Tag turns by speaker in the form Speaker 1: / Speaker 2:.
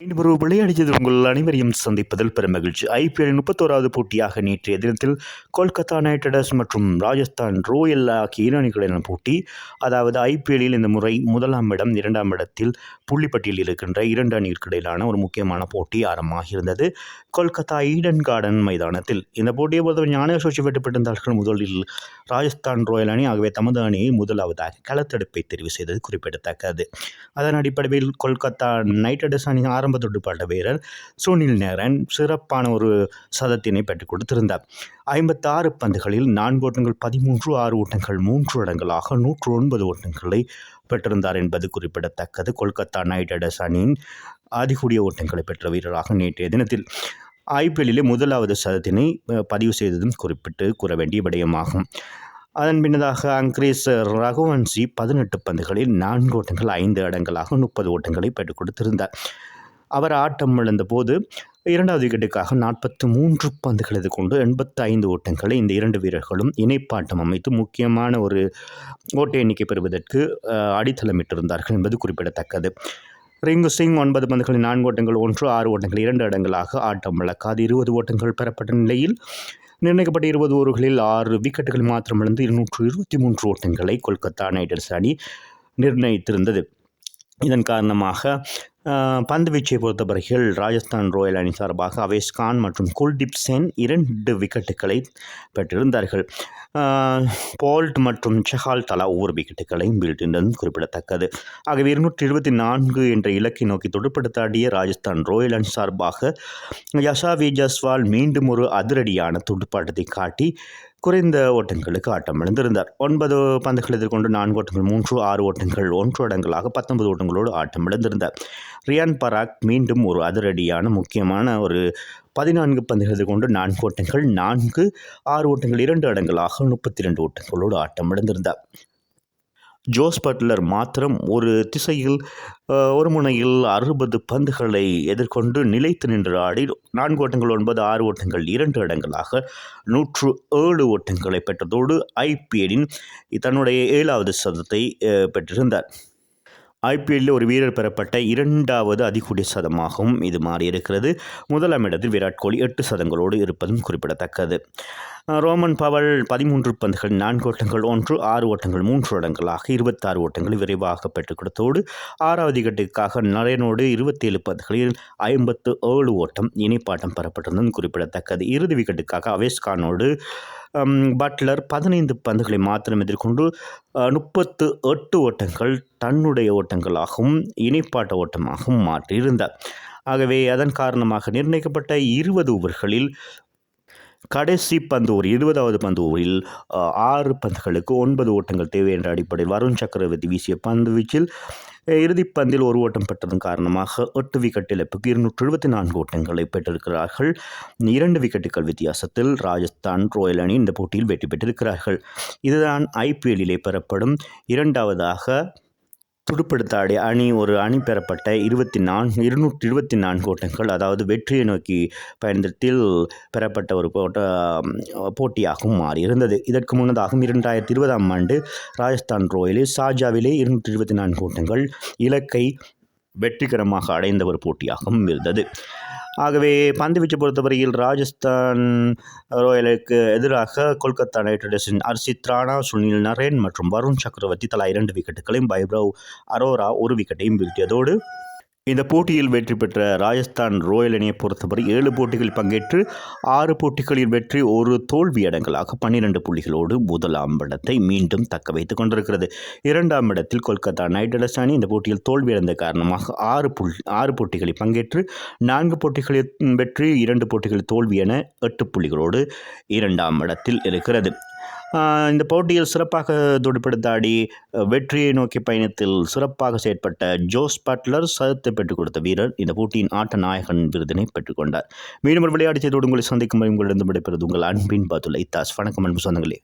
Speaker 1: மீண்டும் ஒரு விளையாடியது உங்கள் அனைவரையும் சந்திப்பதில் பெரும் மகிழ்ச்சி. ஐபிஎல் முப்பத்தோராவது போட்டியாக நேற்றைய தினத்தில் கொல்கத்தா நைட் ரைடர்ஸ் மற்றும் ராஜஸ்தான் ரோயல் ஆகிய இரு அணிகளின் போட்டி அதாவது ஐபிஎல்லில் இந்த முறை முதலாம் இடம் இரண்டாம் இடத்தில் புள்ளிப்பட்டியில் இருக்கின்ற இரண்டு அணிகளுக்கு இடையிலான ஒரு முக்கியமான போட்டி ஆரம்பமாகியிருந்தது கொல்கத்தா ஈடன் கார்டன் மைதானத்தில். இந்த போட்டியை பொறுத்தவரை ஞான சோச்சி வெட்டப்பட்டிருந்தார்கள் முதலில் ராஜஸ்தான் ரோயல் அணி ஆகவே தமது அணியை முதலாவதாக களத்தெடுப்பை தெரிவு செய்தது குறிப்பிடத்தக்கது. அதன் அடிப்படையில் கொல்கத்தா நைட் ரைடர்ஸ் அணி ஆரம்ப துடுப்பாட்ட வீரர் சுனில் நேரன் சிறப்பான ஒரு சதத்தினை பெற்றுக் கொடுத்திருந்தார். ஐம்பத்தாறு பந்துகளில் நான்கு ஓட்டங்கள் பதிமூன்று ஆறு ஓட்டங்கள் மூன்று இடங்களாக நூற்று ஒன்பது ஓட்டங்களை பெற்றிருந்தார் என்பது குறிப்பிடத்தக்கது. கொல்கத்தா நைட் ரைடர்ஸ் அணியின் அதிகூடிய ஓட்டங்களை பெற்ற வீரராக நேற்றைய தினத்தில் ஐபிஎல்லிலே முதலாவது சதத்தினை பதிவு செய்ததும் குறிப்பிட்டு கூற வேண்டிய விடயமாகும். அதன் பின்னதாக அங்கிரேஸ் ரகுவன்சி பதினெட்டு பந்துகளில் நான்கு ஓட்டங்கள் ஐந்து இடங்களாக முப்பது ஓட்டங்களை பெற்றுக் கொடுத்திருந்தார். அவர் ஆட்டம் இழந்த போது இரண்டாவது விக்கெட்டுக்காக நாற்பத்தி மூன்று பந்துகளது கொண்டு எண்பத்தி ஐந்து ஓட்டங்களை இந்த இரண்டு வீரர்களும் இணைப்பாட்டம் அமைத்து முக்கியமான ஒரு ஓட்ட எண்ணிக்கை பெறுவதற்கு அடித்தளமிட்டிருந்தார்கள் என்பது குறிப்பிடத்தக்கது. ரிங்கு சிங் ஒன்பது பந்துகளில் நான்கு ஓட்டங்கள் ஒன்று ஆறு ஓட்டங்கள் இரண்டு இடங்களாக ஆட்டம் இழக்காது. இருபது ஓட்டங்கள் பெறப்பட்ட நிலையில் நிர்ணயிக்கப்பட்ட இருபது ஓவர்களில் ஆறு விக்கெட்டுகள் மாத்திரமிழந்து இருநூற்று இருபத்தி மூன்று ஓட்டங்களை கொல்கத்தா நைட் ரைடர்ஸ் அணி நிர்ணயித்திருந்தது. இதன் காரணமாக பந்து வீச்சை பொறுத்தவரையில் ராஜஸ்தான் ராயல் அணி சார்பாக அவேஷ் கான் மற்றும் குல்தீப் சென் இரண்டு விக்கெட்டுகளை பெற்றிருந்தார்கள். போல்ட் மற்றும் செஹால் தலா ஒவ்வொரு விக்கெட்டுகளையும் வீழ்த்தின்றதும் குறிப்பிடத்தக்கது. ஆகவே இருநூற்றி இருபத்தி நான்கு என்ற இலக்கை நோக்கி துடுப்படுத்தாடிய ராஜஸ்தான் ராயல் அணி சார்பாக யசாவி ஜஸ்வால் மீண்டும் ஒரு அதிரடியான துடுப்பாட்டத்தை காட்டி குறைந்த ஓட்டங்களுக்கு ஆட்டம் இழந்திருந்தார் ஒன்பது பந்துகள் எதிர்கொண்டு நான்கு ஓட்டங்கள் மூன்று ஆறு ஓட்டங்கள் ஒன்று இடங்களாக பத்தொன்பது ஓட்டங்களோடு ஆட்டம் இழந்திருந்தார் ரியான் பராக் மீண்டும் ஒரு அதிரடியான முக்கியமான ஒரு பதினான்கு பந்துகள் எதிர்கொண்டு நான்கு ஓட்டங்கள் நான்கு ஆறு ஓட்டங்கள் இரண்டு இடங்களாக முப்பத்தி ரெண்டு ஓட்டங்களோடு ஆட்டம் இழந்திருந்தார் ஜோஸ் பட்லர் மாத்திரம் ஒரு திசையில் ஒரு முனையில் அறுபது பந்துகளை எதிர்கொண்டு நிலைத்து நின்று ஆடி நான்கு ஓட்டங்கள் ஒன்பது ஆறு ஓட்டங்கள் இரண்டு இடங்களாக நூற்று ஏழு ஓட்டங்களை பெற்றதோடு ஐபிஎல்லின் தன்னுடைய ஏழாவது சதத்தை பெற்றிருந்தார். ஐபிஎல்லில் ஒரு வீரர் பெறப்பட்ட இரண்டாவது அதிகூடிய சதமாகவும் இது மாறியிருக்கிறது. முதலாம் இடத்தில் விராட் கோலி எட்டு சதங்களோடு இருப்பதும் குறிப்பிடத்தக்கது. ரோமன் பவல் பதிமூன்று பந்துகள் நான்கு ஓட்டங்கள் ஒன்று ஆறு ஓட்டங்கள் மூன்று இடங்களாக இருபத்தாறு ஓட்டங்களை விரைவாக பெற்றுக் கொடுத்தோடு ஆறாவது கட்டுக்காக நரேனோடு இருபத்தேழு பந்துகளில் ஐம்பத்து ஏழு ஓட்டம் இணைப்பாட்டம் பெறப்பட்டிருந்ததும் குறிப்பிடத்தக்கது. இறுதி விக்கெட்டுக்காக அவேஸ்கானோடு பட்லர் பதினைந்து பந்துகளை மாத்திரம் எதிர்கொண்டு முப்பத்து எட்டு ஓட்டங்கள் தன்னுடைய ஓட்டங்களாகவும் இணைப்பாட்ட ஓட்டமாகவும் மாற்றியிருந்தார். ஆகவே அதன் காரணமாக நிர்ணயிக்கப்பட்ட இருபது ஓவர்களில் கடைசி பந்து ஓவர் இருபதாவது பந்து ஓவரில் ஆறு பந்துகளுக்கு ஒன்பது ஓட்டங்கள் தேவை என்ற அடிப்படையில் வருண் சக்கரவர்த்தி வீசிய பந்து வீச்சில் இறுதிப்பந்தில் ஒரு ஓட்டம் பெற்றதன் காரணமாக எட்டு விக்கெட் இழப்புக்கு இருநூற்று எழுபத்தி நான்கு ஓட்டங்களை பெற்றிருக்கிறார்கள். இரண்டு விக்கெட்டுகள் வித்தியாசத்தில் ராஜஸ்தான் ராயல் அணி இந்த போட்டியில் வெற்றி பெற்றிருக்கிறார்கள். இதுதான் ஐபிஎல்லிலே பெறப்படும் இரண்டாவதாக துடுப்படுத்தாடிய அணி ஒரு அணி பெறப்பட்ட இருபத்தி நான்கு இருநூற்றி இருபத்தி நான்கு ஓட்டங்கள் அதாவது வெற்றியை நோக்கி பயணத்தில் பெறப்பட்ட ஒரு போட்ட போட்டியாகவும் மாறியிருந்தது. இதற்கு முன்னதாகவும் இரண்டாயிரத்தி இருபதாம் ஆண்டு ராஜஸ்தான் ராயலில் ஷாஜாவிலே இருநூற்றி இருபத்தி நான்கு ஓட்டங்கள் இலக்கை வெற்றிகரமாக அடைந்த ஒரு போட்டியாகவும் இருந்தது. ஆகவே பந்துவீச்சை பொறுத்தவரையில் ராஜஸ்தான் ராயலுக்கு எதிராக கொல்கத்தா நைட் ரைடர்ஸின் அர்ஷித் ராணா சுனில் நரேன் மற்றும் வருண் சக்கரவர்த்தி தலா இரண்டு விக்கெட்டுகளையும் பைப்ரவ் அரோரா ஒரு விக்கெட்டையும் வீழ்த்தியதோடு இந்த போட்டியில் வெற்றி பெற்ற ராஜஸ்தான் ராயல் அணியை பொறுத்தவரை ஏழு போட்டிகளில் பங்கேற்று ஆறு போட்டிகளில் வெற்றி ஒரு தோல்வி இடங்களாக பன்னிரண்டு புள்ளிகளோடு முதலாம் இடத்தை மீண்டும் தக்க வைத்துக் கொண்டிருக்கிறது. இரண்டாம் இடத்தில் கொல்கத்தா நைட் ரைடர்ஸ் அணி இந்த போட்டியில் தோல்வியடைந்த காரணமாக ஆறு புள் ஆறு போட்டிகளில் பங்கேற்று நான்கு போட்டிகளில் வெற்றி இரண்டு போட்டிகளில் தோல்வி என எட்டு புள்ளிகளோடு இரண்டாம் இடத்தில் இருக்கிறது. இந்த போட்டியில் சிறப்பாக துடுப்படுத்தாடி வெற்றியை நோக்கி பயணத்தில் சிறப்பாக செயற்பட்ட ஜோஸ் பட்லர் சதத்தை பெற்றுக் கொடுத்த வீரர் இந்த போட்டியின் ஆட்ட நாயகன் விருதினை பெற்றுக்கொண்டார் மீண்டும் ஒரு விளையாட்டு செய்தோடு உங்களை சந்திக்கும் உங்களிடம் விடைபெறுவது உங்கள் அன்பின் பதுலை தாஸ். வணக்கம் அன்பு சொந்தங்களே.